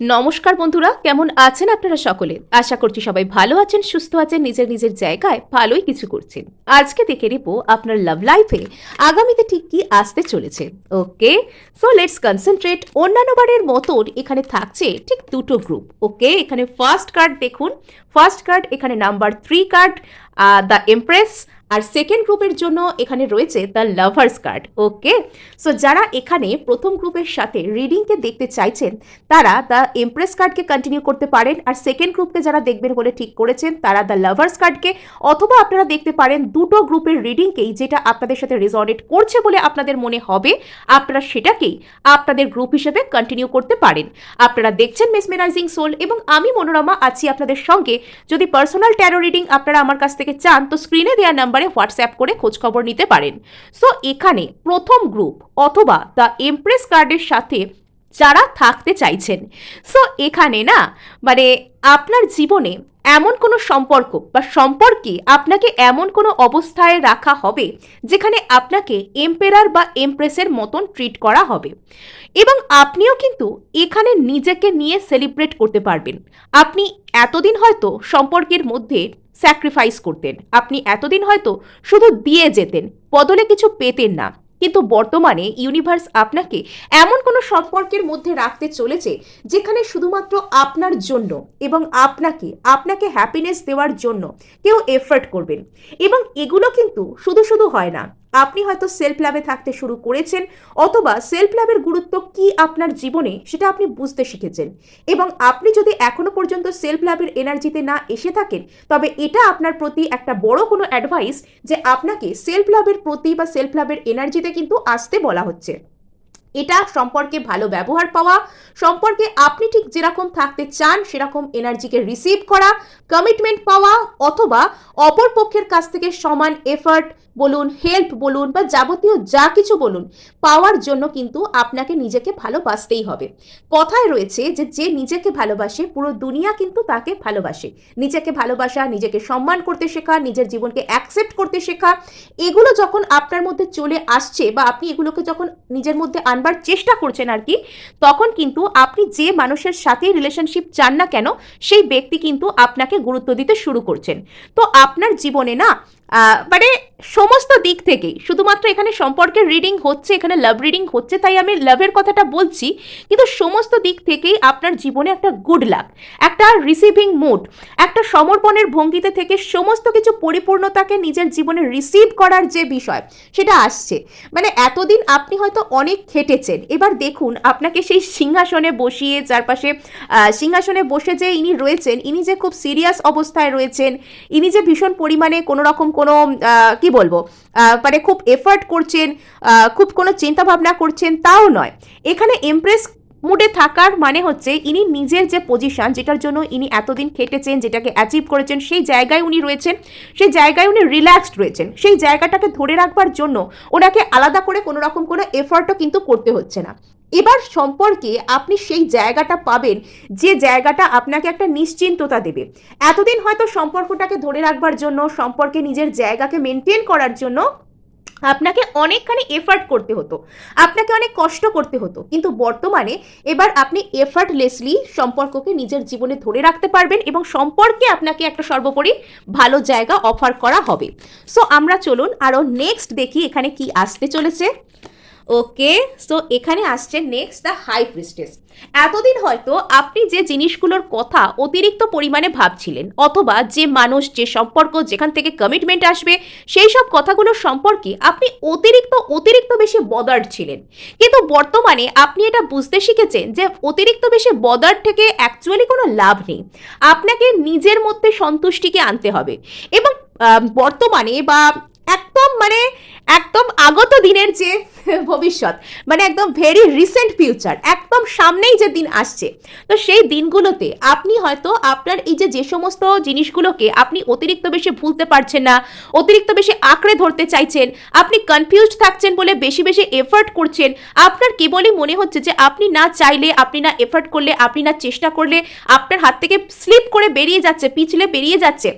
নমস্কার বন্ধুরা, কেমন আছেন আপনারা সকলে? আশা করছি সবাই ভালো আছেন, সুস্থ আছেন, নিজের নিজের জায়গায় ভালোই কিছু করছেন। আজকে দেখে নেব আপনার লাভ লাইফে আগামীতে ঠিক কি আসতে চলেছে। ওকে সো লেটস কনসেন্ট্রেট অন্যান্য বারের মতন এখানে থাকছে ঠিক দুটো গ্রুপ ওকে এখানে ফার্স্ট কার্ড দেখুন। ফার্স্ট কার্ড এখানে number three card the empress R second গ্রুপের জন্য এখানে রয়েছে the lovers card okay so যারা এখানে প্রথম গ্রুপের সাথে রিডিংকে দেখতে চাইছেন, তারা দ্য এমপ্রেস কার্ডকে কন্টিনিউ করতে পারেন। আর সেকেন্ড গ্রুপকে যারা দেখবেন বলে ঠিক করেছেন, তারা দ্য লাভার্স কার্ডকে অথবা আপনারা দেখতে পারেন দুটো গ্রুপের রিডিংকেই যেটা আপনাদের সাথে রেজনেট করছে বলে আপনাদের মনে হবে। আপনারা সেটাকেই আপনাদের গ্রুপ হিসেবে কন্টিনিউ করতে পারেন। আপনারা দেখছেন মেসমেরাইজিং সোল এবং আমি মনোরমা আছি আপনাদের সঙ্গে। যদি পার্সোনাল ট্যারো রিডিং আপনারা আমার কাছ থেকে চান, তো স্ক্রিনে দেওয়া নাম্বারে হোয়াটসঅ্যাপ করে খোঁজখবর নিতে পারেন। সো এখানে প্রথম গ্রুপ অথবা দ্য এমপ্রেস কার্ডের সাথে যারা থাকতে চাইছেন। সো এখানে না মানে আপনার জীবনে এমন কোনো সম্পর্ক বা সম্পর্কে আপনাকে এমন কোনো অবস্থায় রাখা হবে যেখানে আপনাকে এম্পেরার বা এমপ্রেসের মতন ট্রিট করা হবে। এবং আপনিও কিন্তু এখানে নিজেকে নিয়ে সেলিব্রেট করতে পারবেন। আপনি এতদিন হয়তো সম্পর্কের মধ্যে স্যাক্রিফাইস করতেন। আপনি এতদিন হয়তো শুধু দিয়ে যেতেন, বদলে কিছু পেতেন না। কিন্তু বর্তমানে ইউনিভার্স আপনাকে এমন কোনো সম্পর্কের মধ্যে রাখতে চলেছে যেখানে শুধুমাত্র আপনার জন্য এবং আপনাকে আপনাকে হ্যাপিনেস দেওয়ার জন্য কেউ এফার্ট করবেন। এবং এগুলো কিন্তু শুধু শুধু হয় না। আপনি হয়তো সেলফ লাভে থাকতে শুরু করেছেন অথবা সেলফ লাভের গুরুত্ব কি আপনার জীবনে সেটা আপনি বুঝতে শিখেছেন। এবং আপনি যদি এখনও পর্যন্ত সেলফ লাভের এনার্জিতে না এসে থাকেন, তবে এটা আপনার প্রতি একটা বড় কোনো অ্যাডভাইস যে আপনাকে সেলফ লাভের প্রতি বা সেলফ লাভের এনার্জিতে কিন্তু আসতে বলা হচ্ছে। এটা সম্পর্কে ভালো ব্যবহার পাওয়া, সম্পর্কে আপনি ঠিক যেরকম থাকতে চান, সেরকম এনার্জিকে রিসিভ করা কমিটমেন্ট পাওয়া, অথবা অপর পক্ষের কাছ থেকে সমান এফার্ট বলুন হেল্প বলুন, বা যাবতীয় যা কিছু বলুন, পাওয়ার জন্য কিন্তু আপনাকে নিজেকে ভালোবাসতেই হবে। কথায় রয়েছে যে যে নিজেকে ভালোবাসে, পুরো দুনিয়া কিন্তু তাকে ভালোবাসে। নিজেকে ভালোবাসা, নিজেকে সম্মান করতে শেখা, নিজের জীবনকে অ্যাকসেপ্ট করতে শেখা, এগুলো যখন আপনার মধ্যে চলে আসছে, বা আপনি এগুলোকে যখন নিজের মধ্যে আনবার চেষ্টা করছেন আর কি, তখন কিন্তু আপনি যে মানুষের সাথে রিলেশনশিপ চান না কেন, সেই ব্যক্তি কিন্তু আপনাকে গুরুত্ব দিতে শুরু করছেন। তো আপনার জীবনে না মানে সমস্ত দিক থেকেই, শুধুমাত্র এখানে সম্পর্কের রিডিং হচ্ছে, এখানে লাভ রিডিং হচ্ছে, তাই আমি লাভের কথাটা বলছি, কিন্তু সমস্ত দিক থেকেই আপনার জীবনে একটা গুড লাক একটা রিসিভিং মুড একটা সমর্পণের ভঙ্গিতে থেকে সমস্ত কিছু পরিপূর্ণতাকে নিজের জীবনে রিসিভ করার যে বিষয়, সেটা আসছে। মানে এতদিন আপনি হয়তো অনেক খেটেছেন, এবার দেখুন, আপনাকে সেই সিংহাসনে বসিয়ে, চারপাশে সিংহাসনে বসে যে ইনি রয়েছেন, ইনি যে খুব সিরিয়াস অবস্থায় রয়েছেন, ইনি যে ভীষণ পরিমাণে কোনো রকম কোনো কি বলব মানে খুব এফার্ট করছেন খুব কোনো চিন্তা ভাবনা করছেন তাও নয়। এখানে এমপ্রেস মুডে থাকার মানে হচ্ছে ইনি নিজের যে পজিশন যেটার জন্য ইনি এতদিন খেটেছেন, যেটাকে অ্যাচিভ করেছেন, সেই জায়গায় উনি রয়েছেন, সেই জায়গায় উনি রিল্যাক্সড রয়েছেন। সেই জায়গাটাকে ধরে রাখবার জন্য ওনাকে আলাদা করে কোনো রকম কোনো এফার্টও কিন্তু করতে হচ্ছে না। এবার সম্পর্কে আপনি সেই জায়গাটা পাবেন, যে জায়গাটা আপনাকে একটা নিশ্চিন্ততা দেবে। এতদিন হয়তো সম্পর্কটাকে ধরে রাখবার জন্য, সম্পর্কে নিজের জায়গাকে মেনটেন করার জন্য আপনাকে অনেকখানি এফার্ট করতে হতো, আপনাকে অনেক কষ্ট করতে হতো। কিন্তু বর্তমানে এবার আপনি এফার্টলেসলি সম্পর্ককে নিজের জীবনে ধরে রাখতে পারবেন এবং সম্পর্কে আপনাকে একটা সর্বোপরি ভালো জায়গা অফার করা হবে। সো আমরা চলুন আরও নেক্সট দেখি এখানে কি আসতে চলেছে। ওকে সো এখানে আসছে নেক্সট দ্য হাই প্রিস্টেস এতদিন হয়তো আপনি যে জিনিসগুলোর কথা অতিরিক্ত পরিমাণে ভাবছিলেন, অথবা যে মানুষ, যে সম্পর্ক যেখান থেকে কমিটমেন্ট আসবে, সেই সব কথাগুলো সম্পর্কে আপনি অতিরিক্ত অতিরিক্ত বেশি বদার্ড ছিলেন। কিন্তু বর্তমানে আপনি এটা বুঝতে শিখেছেন যে অতিরিক্ত বেশি বদার্ড থেকে অ্যাকচুয়ালি কোনো লাভ নেই। আপনাকে নিজের মধ্যে সন্তুষ্টিকে আনতে হবে। এবং বর্তমানে বা একদম মানে একদম আগত দিনের যে ভবিষ্যৎ মানে একদম ভেরি রিসেন্ট ফিউচার একদম সামনেই যে দিন আসছে। তো সেই দিনগুলোতে আপনি হয়তো আপনার এই যে যে সমস্ত জিনিসগুলোকে আপনি অতিরিক্ত বেশি ভুলতে পারছেন না, অতিরিক্ত বেশি আঁকড়ে ধরতে চাইছেন, আপনি কনফিউজড থাকছেন বলে বেশি বেশি এফার্ট করছেন, আপনার কেবলই মনে হচ্ছে যে আপনি না চাইলে, আপনি না এফার্ট করলে, আপনি না চেষ্টা করলে আপনার হাত থেকে স্লিপ করে বেরিয়ে যাচ্ছে, পিছলে বেরিয়ে যাচ্ছে।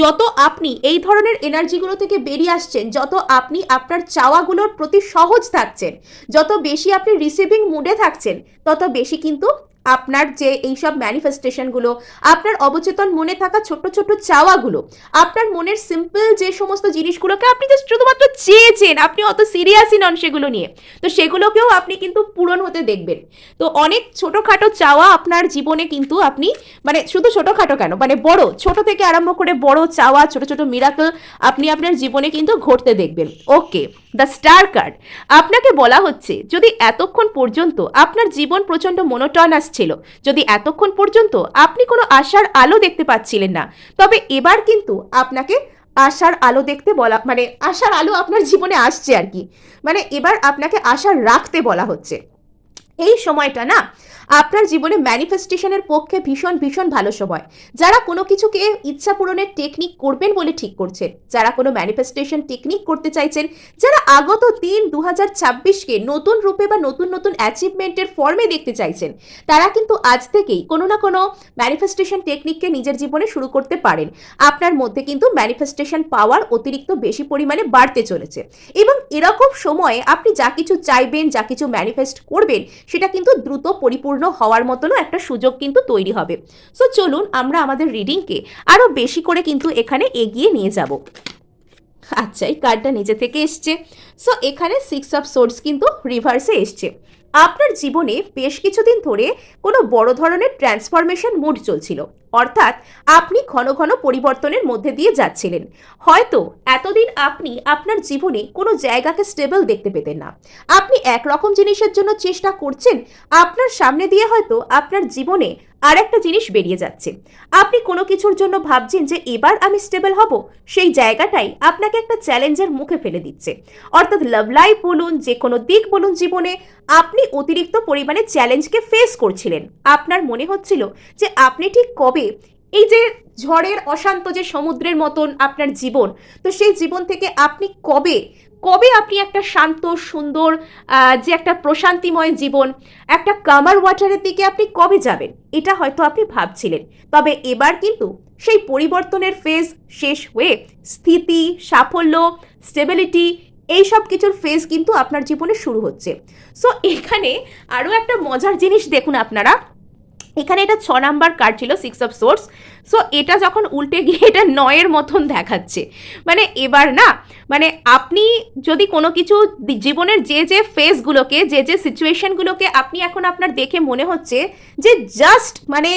যত আপনি এই ধরনের এনার্জিগুলো থেকে বেরিয়ে আসছেন, যত আপনি আপনার চাওয়াগুলোর প্রতি সহজ থাকছেন। যত বেশি আপনি রিসিভিং মুডে থাকছেন তত বেশি কিন্তু আপনার যে এইসব ম্যানিফেস্টেশনগুলো আপনার অবচেতন মনে থাকা ছোট ছোট্ট চাওয়াগুলো, আপনার মনের সিম্পল যে সমস্ত জিনিসগুলোকে আপনি জাস্ট শুধুমাত্র চেয়েছেন, আপনি অত সিরিয়াসই নন সেগুলো নিয়ে। তো সেগুলোকেও আপনি কিন্তু পূরণ হতে দেখবেন। তো অনেক ছোটোখাটো চাওয়া আপনার জীবনে কিন্তু আপনি মানে শুধু ছোটোখাটো কেন মানে বড়, ছোট থেকে আরম্ভ করে বড় চাওয়া, ছোট ছোট মিরাকল আপনি আপনার জীবনে কিন্তু ঘটতে দেখবেন। ওকে দ্য স্টার কার্ড আপনাকে বলা হচ্ছে, যদি এতক্ষণ পর্যন্ত আপনার জীবন প্রচণ্ড মনোটনাস ছিল, যদি এতক্ষণ পর্যন্ত আপনি কোনো আশার আলো দেখতে পাচ্ছিলেন না, তবে এবার কিন্তু আপনাকে আশার আলো দেখতে বলা মানে আশার আলো আপনার জীবনে আসছে আর কি। মানে এবার আপনাকে আশা রাখতে বলা হচ্ছে। এই সময়টা না আপনার জীবনে ম্যানিফেস্টেশনের পক্ষে ভীষণ ভীষণ ভালো সময়। যারা কোনো কিছুকে ইচ্ছা পূরণের টেকনিক করবেন বলে ঠিক করছেন, যারা কোনো ম্যানিফেস্টেশন টেকনিক করতে চাইছেন, যারা আগত তিন দু হাজার নতুন রূপে বা নতুন নতুন অ্যাচিভমেন্টের ফর্মে দেখতে চাইছেন, তারা কিন্তু আজ থেকেই কোনো না কোনো ম্যানিফেস্টেশন টেকনিককে নিজের জীবনে শুরু করতে পারেন। আপনার মধ্যে কিন্তু ম্যানিফেস্টেশন পাওয়ার অতিরিক্ত বেশি পরিমাণে বাড়তে চলেছে। এবং এরকম সময়ে আপনি যা কিছু চাইবেন, যা কিছু ম্যানিফেস্ট করবেন, সেটা কিন্তু দ্রুত পরিপূর্ণ হওয়ার মতনও একটা সুযোগ কিন্তু তৈরি হবে। সো চলুন আমরা আমাদের রিডিংকে আরও বেশি করে কিন্তু এখানে এগিয়ে নিয়ে যাব। আচ্ছা এই কার্ডটা নিজে থেকে এসছে। সো এখানে সিক্স অফ সোর্স কিন্তু রিভার্সে এসছে। আপনার জীবনে বেশ কিছুদিন ধরে কোনো বড় ধরনের ট্রান্সফরমেশন মুড চলছিল। অর্থাৎ আপনি ঘন ঘন পরিবর্তনের মধ্যে দিয়ে যাচ্ছিলেন। হয়তো এতদিন আপনি আপনার জীবনে কোনো জায়গাকে স্টেবল দেখতে পেতেন না। আপনি একরকম জিনিসের জন্য চেষ্টা করছেন, আপনার সামনে দিয়ে হয়তো আপনার জীবনে আর একটা জিনিস বেরিয়ে যাচ্ছে। আপনি কোনো কিছুর জন্য ভাবছেন যে এবার আমি স্টেবল হব, সেই জায়গাটাই আপনাকে একটা চ্যালেঞ্জের মুখে ফেলে দিচ্ছে। অর্থাৎ লাভ লাইফ বলুন, যে কোনো দিক বলুন জীবনে, আপনি অতিরিক্ত পরিমাণে চ্যালেঞ্জকে ফেস করছিলেন। আপনার মনে হচ্ছিল যে আপনি ঠিক কবে এই যে ঝড়ের অশান্ত যে সমুদ্রের মতন আপনার জীবন, তো সেই জীবন থেকে আপনি কবে কবে আপনি একটা শান্ত, সুন্দর যে একটা প্রশান্তিময় জীবন, একটা কামার ওয়াটারের দিকে আপনি কবে যাবেন? এটা হয়তো আপনি ভাবছিলেন। তবে এবার কিন্তু সেই পরিবর্তনের ফেজ শেষ হয়ে স্থিতি, সাফল্য স্টেবিলিটি এই সব কিছুর ফেজ কিন্তু আপনার জীবনে শুরু হচ্ছে। সো এখানে আরও একটা মজার জিনিস দেখুন আপনারা। এখানে এটা ছ নাম্বার কার্ড ছিল সিক্স অফ সোর্স সো এটা যখন উল্টে গিয়ে এটা নয়ের মতন দেখাচ্ছে। মানে এবার না মানে আপনি যদি কোনো কিছু জীবনের যে যে ফেসগুলোকে যে যে সিচুয়েশনগুলোকে আপনি এখন আপনার দেখে মনে হচ্ছে যে জাস্ট মানে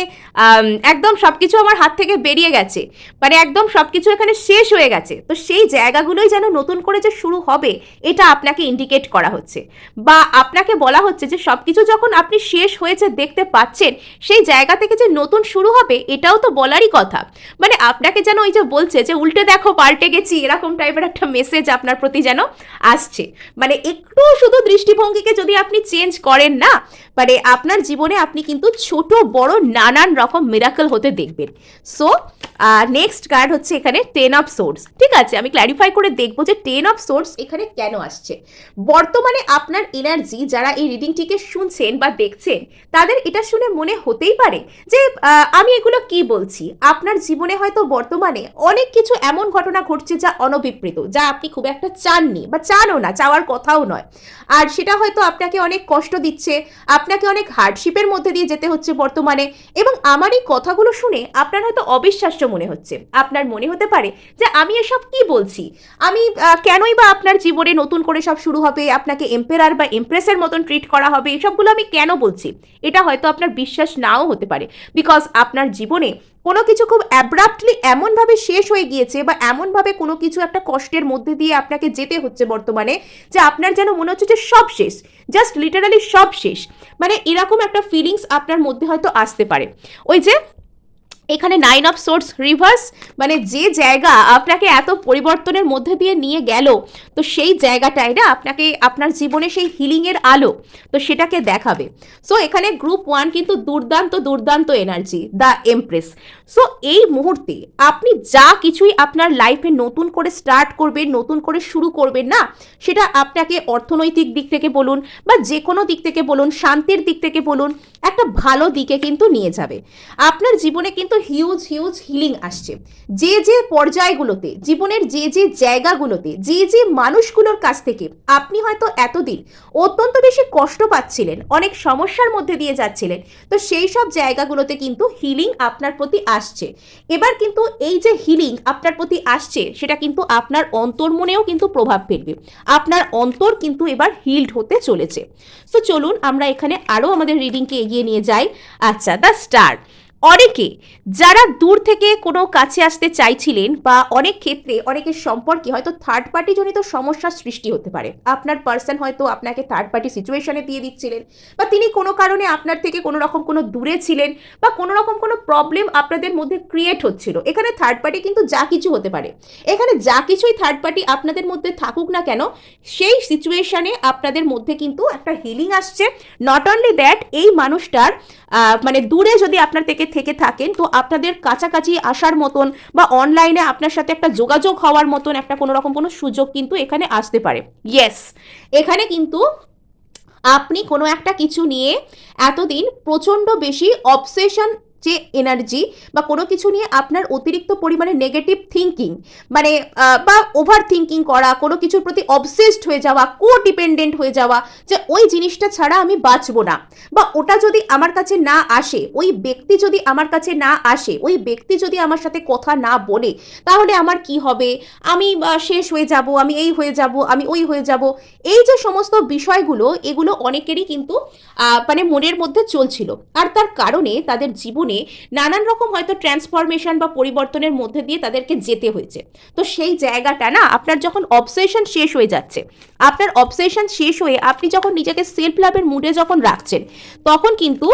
একদম সব কিছু আমার হাত থেকে বেরিয়ে গেছে। মানে একদম সব কিছু এখানে শেষ হয়ে গেছে। তো সেই জায়গাগুলোই যেন নতুন করে যে শুরু হবে, এটা আপনাকে ইন্ডিকেট করা হচ্ছে। বা আপনাকে বলা হচ্ছে যে সব কিছু যখন আপনি শেষ হয়েছে দেখতে পাচ্ছেন, সেই জায়গা থেকে যে নতুন শুরু হবে, এটাও তো বলারই কথা। মানে আপনাকে যেন ওই যে বলছে যে, উল্টে দেখো, পাল্টে গেছি, এরকম টাইপের একটা মেসেজ আপনার প্রতি যেন আসছে। মানে একটু শুধু দৃষ্টিভঙ্গিকে যদি আপনি চেঞ্জ করেন না মানে আপনার জীবনে আপনি কিন্তু ছোট, বড়, নানান রকম মিরাকল হতে দেখবেন। সো নেক্সট কার্ড হচ্ছে এখানে টেন অফ সোর্স ঠিক আছে? আমি ক্ল্যারিফাই করে দেখব যে টেন অফ সোর্স এখানে কেন আসছে। বর্তমানে আপনার এনার্জি যারা এই রিডিংটিকে শুনছেন বা দেখছেন, তাদের এটা শুনে মনে হতেই পারে যে আমি এগুলো কি বলছি? আপনার জীবনে হয়তো বর্তমানে অনেক কিছু এমন ঘটনা ঘটছে যা অনভিপ্রেত, যা আপনি খুব একটা চাননি বা চানও না, চাওয়ার কথাও নয়। আর সেটা হয়তো আপনাকে অনেক কষ্ট দিচ্ছে, আপনাকে অনেক হার্ডশিপের মধ্যে দিয়ে যেতে হচ্ছে বর্তমানে এবং আমার এই কথাগুলো শুনে আপনার হয়তো অবিশ্বাস্য মনে হচ্ছে। আপনার মনে হতে পারে যে আমি এসব কি বলছি? আমি কেনই বা আপনার জীবনে নতুন করে সব শুরু হবে, আপনাকে এম্পেরার বা এমপ্রেসের মতন ট্রিট করা হবে, এসবগুলো আমি কেন বলছি? এটা হয়তো আপনার বিশ্বাস নাও হতে পারে। বিকজ আপনার জীবনে কোনো কিছু খুব অ্যাব্রাপ্টলি এমনভাবে শেষ হয়ে গিয়েছে বা এমনভাবে কোনো কিছু একটা কষ্টের মধ্যে দিয়ে আপনাকে যেতে হচ্ছে বর্তমানে, যে আপনার যেন মনে হচ্ছে যে সব শেষ জাস্ট লিটারালি সব শেষ। মানে এরকম একটা ফিলিংস আপনার মধ্যে হয়তো আসতে পারে। ওই যে এখানে নাইন অফ সোর্স রিভার্স মানে যে জায়গা আপনাকে এত পরিবর্তনের মধ্যে দিয়ে নিয়ে গেল, তো সেই জায়গাটাই না আপনাকে আপনার জীবনে সেই হিলিংয়ের আলো, তো সেটাকে দেখাবে। সো এখানে গ্রুপ ওয়ান কিন্তু দুর্দান্ত দুর্দান্ত এনার্জি দ্য এমপ্রেস সো এই মুহূর্তে আপনি যা কিছুই আপনার লাইফে নতুন করে স্টার্ট করবেন, নতুন করে শুরু করবেন না, সেটা আপনাকে অর্থনৈতিক দিক থেকে বলুন বা যে কোনো দিক থেকে বলুন, শান্তির দিক থেকে বলুন, একটা ভালো দিকে কিন্তু নিয়ে যাবে। আপনার জীবনে কিন্তু হিউজ হিউজ হিলিং আসছে। যে যে পর্যায়গুলোতে, জীবনের যে যে জায়গাগুলোতে, যে যে মানুষগুলোর কাছ থেকে আপনি হয়তো এতদিন অত্যন্ত বেশি কষ্ট পাচ্ছিলেন, অনেক সমস্যার মধ্যে দিয়ে যাচ্ছিলেন, তো সেই সব জায়গাগুলোতে কিন্তু হিলিং আপনার প্রতি আসছে। এবার কিন্তু এই যে হিলিং আপনার প্রতি আসছে, সেটা কিন্তু আপনার অন্তর্মনেও কিন্তু প্রভাব ফেলবে। আপনার অন্তর কিন্তু এবার হিল্ড হতে চলেছে। তো চলুন আমরা এখানে আরও আমাদের রিডিংকে এগিয়ে নিয়ে যাই। আচ্ছা দ্য স্টার অনেকে যারা দূর থেকে কোনো কাছে আসতে চাইছিলেন বা অনেক ক্ষেত্রে অনেকের সম্পর্কে হয়তো থার্ড পার্টি জনিত সমস্যার সৃষ্টি হতে পারে। আপনার পার্সন হয়তো আপনাকে থার্ড পার্টি সিচুয়েশনে দিয়ে দিচ্ছিলেন বা তিনি কোনো কারণে আপনার থেকে কোনো রকম কোনো দূরে ছিলেন বা কোনো রকম কোনো প্রবলেম আপনাদের মধ্যে ক্রিয়েট হচ্ছিল। এখানে থার্ড পার্টি কিন্তু যা কিছু হতে পারে। এখানে যা কিছুই থার্ড পার্টি আপনাদের মধ্যে থাকুক না কেন, সেই সিচুয়েশনে আপনাদের মধ্যে কিন্তু একটা হিলিং আসছে। নট অনলি দ্যাট এই মানুষটার মানে দূরে যদি আপনার থেকে থেকে থাকেন, তো আপনাদের কাছাকাছি আসার মতন বা অনলাইনে আপনার সাথে একটা যোগাযোগ হওয়ার মতন একটা কোনো রকম কোনো সুযোগ কিন্তু এখানে আসতে পারে। ইয়েস এখানে কিন্তু আপনি কোনো একটা কিছু নিয়ে এতদিন প্রচণ্ড বেশি অবসেশন যে এনার্জি বা কোনো কিছু নিয়ে আপনার অতিরিক্ত পরিমাণে নেগেটিভ থিঙ্কিং মানে বা ওভার থিঙ্কিং করা, কোনো কিছুর প্রতি অবসেসড হয়ে যাওয়া কো ডিপেন্ডেন্ট হয়ে যাওয়া, যে ওই জিনিসটা ছাড়া আমি বাঁচবো না। বা ওটা যদি আমার কাছে না আসে, ওই ব্যক্তি যদি আমার কাছে না আসে, ওই ব্যক্তি যদি আমার সাথে কথা না বলে, তাহলে আমার কি হবে? আমি শেষ হয়ে যাব, আমি এই হয়ে যাব, আমি ওই হয়ে যাব। এই যে সমস্ত বিষয়গুলো, এগুলো অনেকেরই কিন্তু মানে মনের মধ্যে চলছিল। আর তার কারণে তাদের জীবনে নানান রকম হয়তো ট্রান্সফরমেশন বা পরিবর্তনের মধ্যে দিয়ে তাদেরকে যেতে হয়েছে। তো সেই জায়গাটা না, আপনার যখন অবসেশন শেষ হয়ে যাচ্ছে, আপনার অবসেশন শেষ হয়ে আপনি যখন নিজেকে সেলফ লাভের মুডে যখন রাখছেন, তখন কিন্তু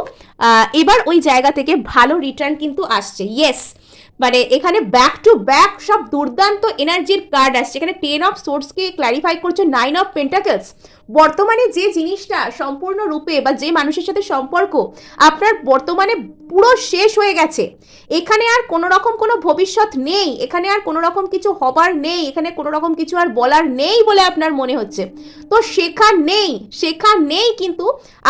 এবার ওই জায়গা থেকে ভালো রিটার্ন কিন্তু আসছে। ইয়েস মানে এখানে ব্যাক টু ব্যাক সব দুর্দান্ত এনার্জির কার্ড আসছে। এখানে টেন অফ সোর্সকে ক্ল্যারিফাই করছে নাইন অফ পেন্টাকেলস বর্তমানে যে জিনিসটা সম্পূর্ণ রূপে বা যে মানুষের সাথে সম্পর্ক, আপনার বর্তমানে পুরো শেষ হয়ে গেছে। এখানে আর কোনো রকম কোনো ভবিষ্যৎ নেই, এখানে আর কোনো রকম কিছু হবার নেই, এখানে কোনো রকম কিছু আর বলার নেই বলে আপনার মনে হচ্ছে। তো শেখা নেই শেখা নেই কিন্তু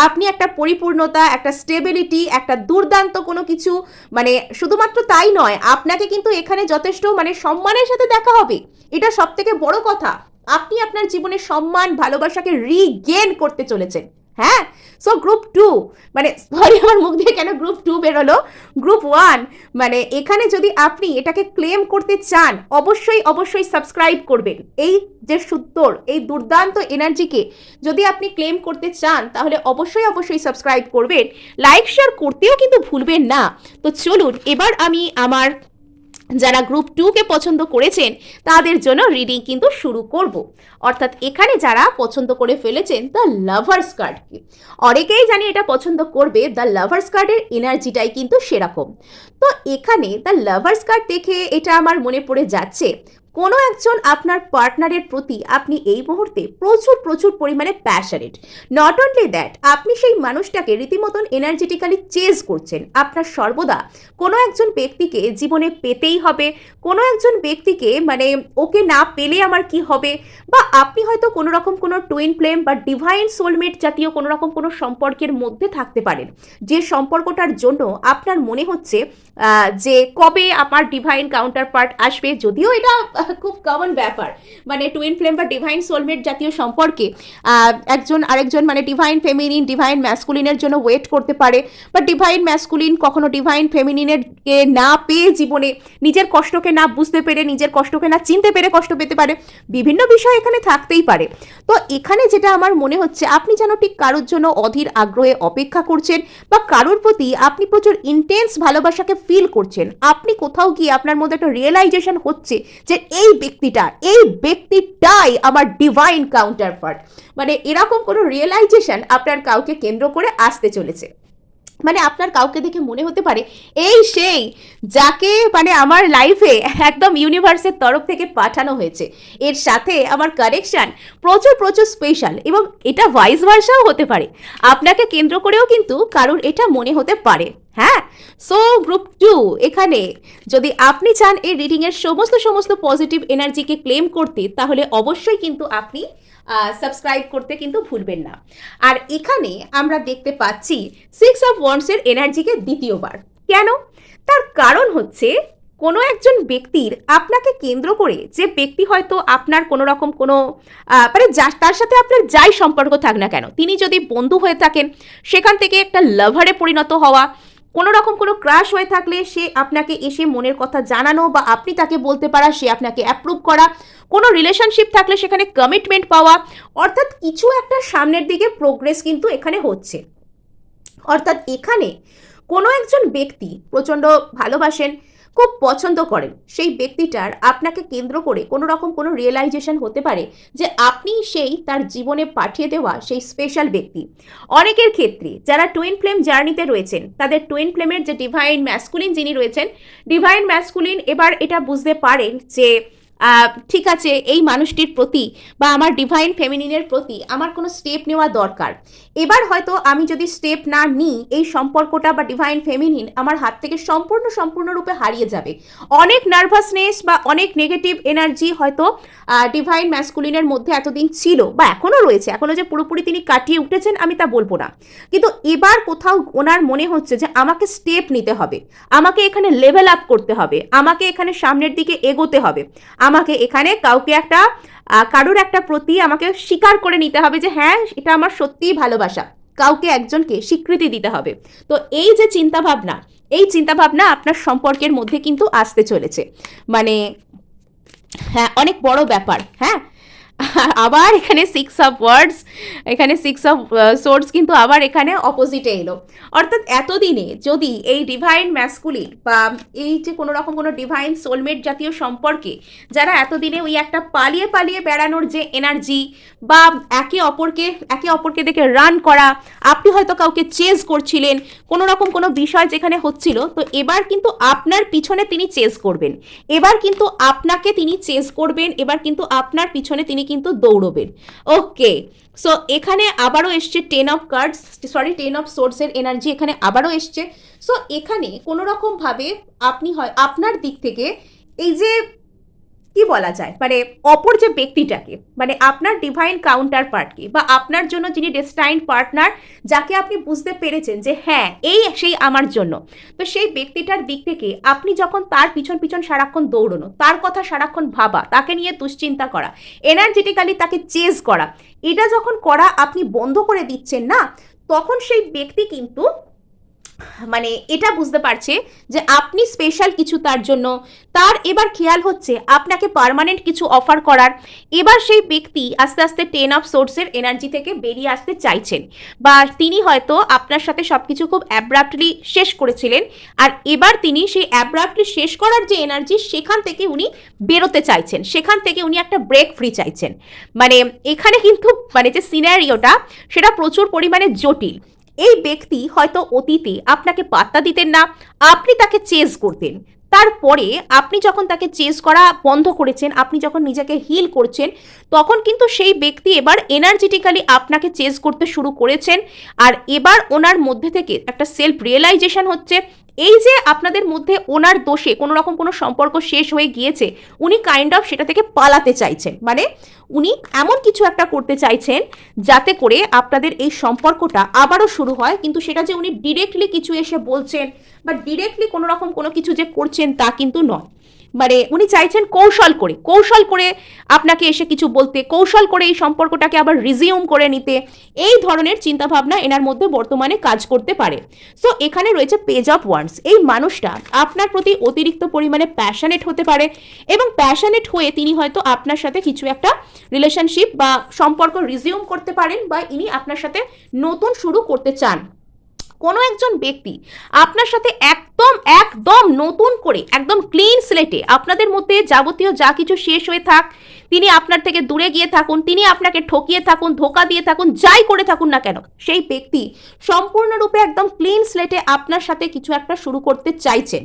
আপনি একটা পরিপূর্ণতা, একটা স্টেবিলিটি একটা দুর্দান্ত কোনো কিছু মানে শুধুমাত্র তাই নয়, আপনাকে কিন্তু এখানে যথেষ্ট মানে সম্মানের সাথে দেখা হবে। এটা সব থেকে বড় কথা। আপনি আপনার জীবনে সম্মান, ভালোবাসাকে রিগেন করতে চলেছেন। হ্যাঁ? সো গ্রুপ টু মানে সরি আমার মুখ দিয়ে কেন গ্রুপ টু বেরোলো? গ্রুপ ওয়ান মানে এখানে যদি আপনি এটাকে ক্লেম করতে চান, অবশ্যই অবশ্যই সাবস্ক্রাইব করবেন। এই যে সুত্তর এই দুর্দান্ত এনার্জিকে যদি আপনি ক্লেম করতে চান, তাহলে অবশ্যই অবশ্যই সাবস্ক্রাইব করবেন। লাইক শেয়ার করতেও কিন্তু ভুলবেন না। তো চলুন, এবার আমি আমার যারা গ্রুপ টুকে পছন্দ করেছেন, তাদের জন্য রিডিং কিন্তু শুরু করব। অর্থাৎ এখানে যারা পছন্দ করে ফেলেছেন দ্য লাভার্স কার্ডকে অনেকেই জানি এটা পছন্দ করবে দ্য লাভার্স কার্ডের এনার্জিটাই কিন্তু সেরকম। তো এখানে দ্য লাভার্স কার্ড দেখে এটা আমার মনে পড়ে যাচ্ছে কোনো একজন আপনার পার্টনারের প্রতি আপনি এই মুহূর্তে প্রচুর প্রচুর পরিমাণে প্যাশনেট নট অনলি দ্যাট আপনি সেই মানুষটাকে রীতিমতন এনার্জেটিক্যালি চেজ করছেন। আপনার সর্বদা কোনো একজন ব্যক্তিকে জীবনে পেতেই হবে, কোনো একজন ব্যক্তিকে মানে ওকে না পেলে আমার কি হবে? বা আপনি হয়তো কোনো রকম কোনো টুইন ফ্লেম বা ডিভাইন সোলমেট জাতীয় কোনো রকম কোনো সম্পর্কের মধ্যে থাকতে পারেন। যে সম্পর্কটার জন্য আপনার মনে হচ্ছে যে কবে আমার ডিভাইন কাউন্টার পার্ট আসবে, যদিও এটা খুব কমন ব্যাপার। মানে টুইন ফ্লেম বা ডিভাইন সোলমেট জাতীয় সম্পর্কে একজন আরেকজন মানে ডিভাইন ফেমিনিন ডিভাইন ম্যাসকুলিনের জন্য ওয়েট করতে পারে। বা ডিভাইন ম্যাসকুলিন কখনো ডিভাইন ফেমিনিনের কে না পেয়ে জীবনে নিজের কষ্টকে না বুঝতে পেরে, নিজের কষ্টকে না চিনতে পেরে কষ্ট পেতে পারে। বিভিন্ন বিষয় এখানে থাকতেই পারে। তো এখানে যেটা আমার মনে হচ্ছে, আপনি যেন ঠিক কারোর জন্য অধীর আগ্রহে অপেক্ষা করছেন বা কারোর প্রতি আপনি প্রচুর ইন্টেন্স ভালোবাসাকে ফিল করছেন। আপনি কোথাও গিয়ে আপনার মধ্যে একটা রিয়েলাইজেশন হচ্ছে যে এই ব্যক্তিটা, এই ব্যক্তিটাই আমার ডিভাইন কাউন্টার পার্ট মানে এরকম কোনো রিয়েলাইজেশন আপনার কাউকে কেন্দ্র করে আসতে চলেছে। মানে আপনার কাউকে দেখে মনে হতে পারে, এই সেই যাকে মানে আমার লাইফে একদম ইউনিভার্সের তরফ থেকে পাঠানো হয়েছে। এর সাথে আমার কানেকশন প্রচুর প্রচুর স্পেশাল এবং এটা ভাইস ভার্সাও হতে পারে। আপনাকে কেন্দ্র করেও কিন্তু কারোর এটা মনে হতে পারে। হ্যাঁ? সো গ্রুপ টু এখানে যদি আপনি চান এই রিডিংয়ের সমস্ত সমস্ত পজিটিভ এনার্জিকে ক্লেম করতে, তাহলে অবশ্যই কিন্তু আপনি সাবস্ক্রাইব করতে কিন্তু ভুলবেন না। আর এখানে আমরা দেখতে পাচ্ছি সিক্স অফ ওয়ান্ডসের এনার্জিকে দ্বিতীয়বার। কেন? তার কারণ হচ্ছে কোনো একজন ব্যক্তির আপনাকে কেন্দ্র করে যে ব্যক্তি হয়তো আপনার কোনো রকম কোনো মানে যা- তার সাথে আপনার যাই সম্পর্ক থাক না কেন, তিনি যদি বন্ধু হয়ে থাকেন, সেখান থেকে একটা লাভারে পরিণত হওয়া কোনো রকম কোনো ক্রাশ হয়ে থাকলে সে আপনাকে এসে মনের কথা জানানো বা আপনি তাকে বলতে পারা, সে আপনাকে অ্যাপ্রুভ করা। কোনো রিলেশনশিপ থাকলে সেখানে কমিটমেন্ট পাওয়া। অর্থাৎ কিছু একটা সামনের দিকে প্রোগ্রেস কিন্তু এখানে হচ্ছে। অর্থাৎ এখানে কোনো একজন ব্যক্তি প্রচণ্ড ভালোবাসেন খুব পছন্দ করেন। সেই ব্যক্তিটার আপনাকে কেন্দ্র করে কোনো রকম কোনো রিয়েলাইজেশন হতে পারে যে আপনি সেই তার জীবনে পাঠিয়ে দেওয়া সেই স্পেশাল ব্যক্তি। অনেকের ক্ষেত্রে যারা টুইন ফ্লেম জার্নিতে রয়েছেন, তাদের টুইন ফ্লেমের যে ডিভাইন ম্যাসকুলিন যিনি রয়েছেন ডিভাইন ম্যাসকুলিন এবার এটা বুঝতে পারেন যে ঠিক আছে, এই মানুষটির প্রতি বা আমার ডিভাইন ফেমিনিনের প্রতি আমার কোনো স্টেপ নেওয়া দরকার। এবার হয়তো আমি যদি স্টেপ না নিই, এই সম্পর্কটা বা ডিভাইন ফেমিনিন আমার হাত থেকে সম্পূর্ণ, সম্পূর্ণরূপে হারিয়ে যাবে। অনেক নার্ভাসনেস বা অনেক নেগেটিভ এনার্জি হয়তো ডিভাইন ম্যাসকুলিনের মধ্যে এতদিন ছিল বা এখনও রয়েছে। এখনও যে পুরোপুরি তিনি কাটিয়ে উঠেছেন আমি তা বলব না। কিন্তু এবার কোথাও ওনার মনে হচ্ছে যে আমাকে স্টেপ নিতে হবে। আমাকে এখানে লেভেল আপ করতে হবে। আমাকে এখানে সামনের দিকে এগোতে হবে। আমাকে এখানে কাউকে একটা কারুর একটা প্রতি আমাকে স্বীকার করে নিতে হবে যে হ্যাঁ এটা আমার সত্যিই ভালোবাসা। কাউকে একজনকে স্বীকৃতি দিতে হবে। তো এই যে চিন্তাভাবনা, এই চিন্তাভাবনা আপনার সম্পর্কের মধ্যে কিন্তু আসতে চলেছে। মানে হ্যাঁ অনেক বড় ব্যাপার হ্যাঁ? আবার এখানে সিক্স অফ ওয়ার্ডস এখানে সিক্স অফ সোর্স কিন্তু আবার এখানে অপোজিটে এলো। অর্থাৎ এতদিনে যদি এই ডিভাইন ম্যাসকুলিন বা এই যে কোনো রকম কোনো ডিভাইন সোলমেট জাতীয় সম্পর্কে যারা এতদিনে ওই একটা পালিয়ে পালিয়ে বেড়ানোর যে এনার্জি বা একে অপরকে একে অপরকে দেখে রান করা, আপনি হয়তো কাউকে চেজ করছিলেন, কোনো রকম কোনো বিষয় যেখানে হচ্ছিল, তো এবার কিন্তু আপনার পিছনে তিনি চেজ করবেন। এবার কিন্তু আপনাকে তিনি চেজ করবেন, এবার কিন্তু আপনার পিছনে তিনি কিন্তু দৌড়বেন। ওকে সো এখানে আবারও এসছে ten of cards sorry ten of সোর্সের এনার্জি এখানে আবারও এসছে। সো এখানে কোনো রকমভাবে আপনি হয়, আপনার দিক থেকে এই যে কি বলা যায়? মানে অপর যে ব্যক্তিটাকে মানে আপনার ডিভাইন কাউন্টার পার্টকে বা আপনার জন্য যিনি ডেস্টাইন পার্টনার যাকে আপনি বুঝতে পেরেছেন যে হ্যাঁ এই সেই আমার জন্য। তো সেই ব্যক্তিটার দিক থেকে আপনি যখন তার পিছন পিছন সারাক্ষণ দৌড়নো, তার কথা সারাক্ষণ ভাবা, তাকে নিয়ে দুশ্চিন্তা করা এনার্জেটিক্যালি তাকে চেজ করা, এটা যখন করা আপনি বন্ধ করে দিচ্ছেন না, তখন সেই ব্যক্তি কিন্তু মানে এটা বুঝতে পারছে যে আপনি স্পেশাল কিছু তার জন্য, তার এবার খেয়াল হচ্ছে আপনাকে পার্মানেন্ট কিছু অফার করার। এবার সেই ব্যক্তি আস্তে আস্তে টেন অফ সোর্সের এনার্জি থেকে বেরিয়ে আসতে চাইছেন বা তিনি হয়তো আপনার সাথে সব কিছু খুব অ্যাব্রাপ্টলি শেষ করেছিলেন আর এবার তিনি সেই অ্যাব্রাপ্টলি শেষ করার যে এনার্জি সেখান থেকে উনি বেরোতে চাইছেন, সেখান থেকে উনি একটা ব্রেক ফ্রি চাইছেন। মানে এখানে কিন্তু মানে যে সিনারিওটা সেটা প্রচুর পরিমাণে জটিল। এই ব্যক্তি হয়তো অতীতে আপনাকে পাত্তা দিতেন না, আপনি তাকে চেজ করতেন। তারপরে আপনি যখন তাকে চেজ করা বন্ধ করেছেন, আপনি যখন নিজেকে হিল করছেন, তখন কিন্তু সেই ব্যক্তি এবার এনার্জেটিক্যালি আপনাকে চেজ করতে শুরু করেছেন। আর এবার ওনার মধ্যে থেকে একটা সেলফ রিয়েলাইজেশন হচ্ছে এই যে আপনাদের মধ্যে ওনার দোষে কোনো রকম কোনো সম্পর্ক শেষ হয়ে গিয়েছে, উনি কাইন্ড অফ সেটা থেকে পালাতে চাইছেন। মানে উনি এমন কিছু একটা করতে চাইছেন যাতে করে আপনাদের এই সম্পর্কটা আবারও শুরু হয়। কিন্তু সেটা যে উনি ডিরেক্টলি কিছু এসে বলছেন বা ডিরেক্টলি কোনো রকম কোনো কিছু যে করছেন তা কিন্তু নয়। মানে উনি চাইছেন কৌশল করে কৌশল করে আপনাকে এসে কিছু বলতে, কৌশল করে এই সম্পর্কটাকে আবার রিজিউম করে নিতে। এই ধরনের চিন্তাভাবনা এনার মধ্যে বর্তমানে কাজ করতে পারে। সো এখানে রয়েছে পেজ অফ ওয়ান্স এই মানুষটা আপনার প্রতি অতিরিক্ত পরিমাণে প্যাশনেট হতে পারে এবং প্যাশনেট হয়ে তিনি হয়তো আপনার সাথে কিছু একটা রিলেশনশিপ বা সম্পর্ক রিজিউম করতে পারেন বা ইনি আপনার সাথে নতুন শুরু করতে চান। কোনো একজন ব্যক্তি আপনার সাথে একদম একদম নতুন করে, একদম ক্লিন স্লেটে আপনাদের মধ্যে যাবতীয় যা কিছু শেষ হয়ে থাক তিনি আপনার থেকে দূরে গিয়ে থাকুন, তিনি আপনাকে ঠকিয়ে থাকুন, ধোকা দিয়ে থাকুন, যাই করে থাকুন না কেন, সেই ব্যক্তি সম্পূর্ণরূপে একদম ক্লিন স্লেটে আপনার সাথে কিছু একটা শুরু করতে চাইছেন।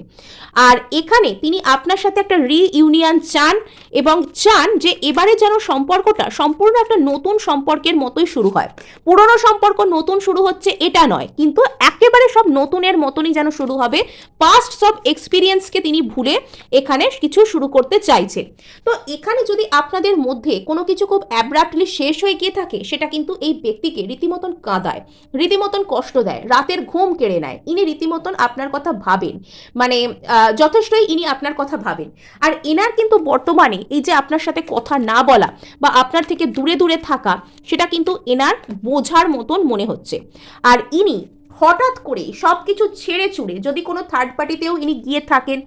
আর এখানে তিনি আপনার সাথে একটা রিইউনিয়ন চান এবং চান যে এবারে যেন সম্পর্কটা সম্পূর্ণ একটা নতুন সম্পর্কের মতোই শুরু হয়। পুরনো সম্পর্ক নতুন শুরু হচ্ছে এটা নয়, কিন্তু একেবারে সব নতুনের মতনই যেন শুরু হবে পাস্ট সব এক্সপিরিয়েন্সকে তিনি ভুলে এখানে কিছু শুরু করতে চাইছে তো এখানে যদি আপনাদের মধ্যে কোনো কিছু খুব অ্যাব্রাপ্টলি শেষ হয়ে গিয়ে থাকে, সেটা কিন্তু এই ব্যক্তিকে রীতিমতন কাঁদায়, রীতিমতন কষ্ট দেয়, রাতের ঘুম কেড়ে নেয়। ইনি রীতিমতন আপনার কথা ভাবেন। মানে যথেষ্টই ইনি আপনার কথা ভাবেন। আর এনার কিন্তু বর্তমানে এই যে আপনার সাথে কথা না বলা বা আপনার থেকে দূরে দূরে থাকা, সেটা কিন্তু এনার বোঝার মতন মনে হচ্ছে। আর ইনি হঠাৎ করে সব কিছু ছেড়ে চুড়ে যদি কোনো থার্ড পার্টিতেও ইনি গিয়ে থাকেন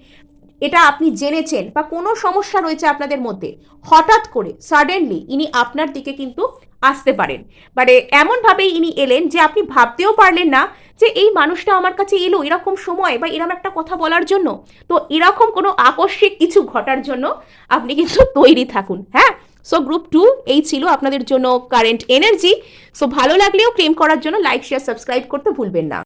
এটা আপনি জেনেছেন বা কোনো সমস্যা রয়েছে আপনাদের মধ্যে, হঠাৎ করে সাডেনলি ইনি আপনার দিকে কিন্তু আসতে পারেন। মানে এমনভাবেই ইনি এলেন যে আপনি ভাবতেও পারলেন না যে এই মানুষটা আমার কাছে এলো এরকম সময় বা এরকম একটা কথা বলার জন্য। তো এরকম কোনো আকস্মিক কিছু ঘটার জন্য আপনি কিন্তু তৈরি থাকুন হ্যাঁ? সো গ্রুপ টু এই ছিল আপনাদের জন্য কারেন্ট এনার্জি সো ভালো লাগলেও ক্লেম করার জন্য লাইক শেয়ার সাবস্ক্রাইব করতে ভুলবেন না।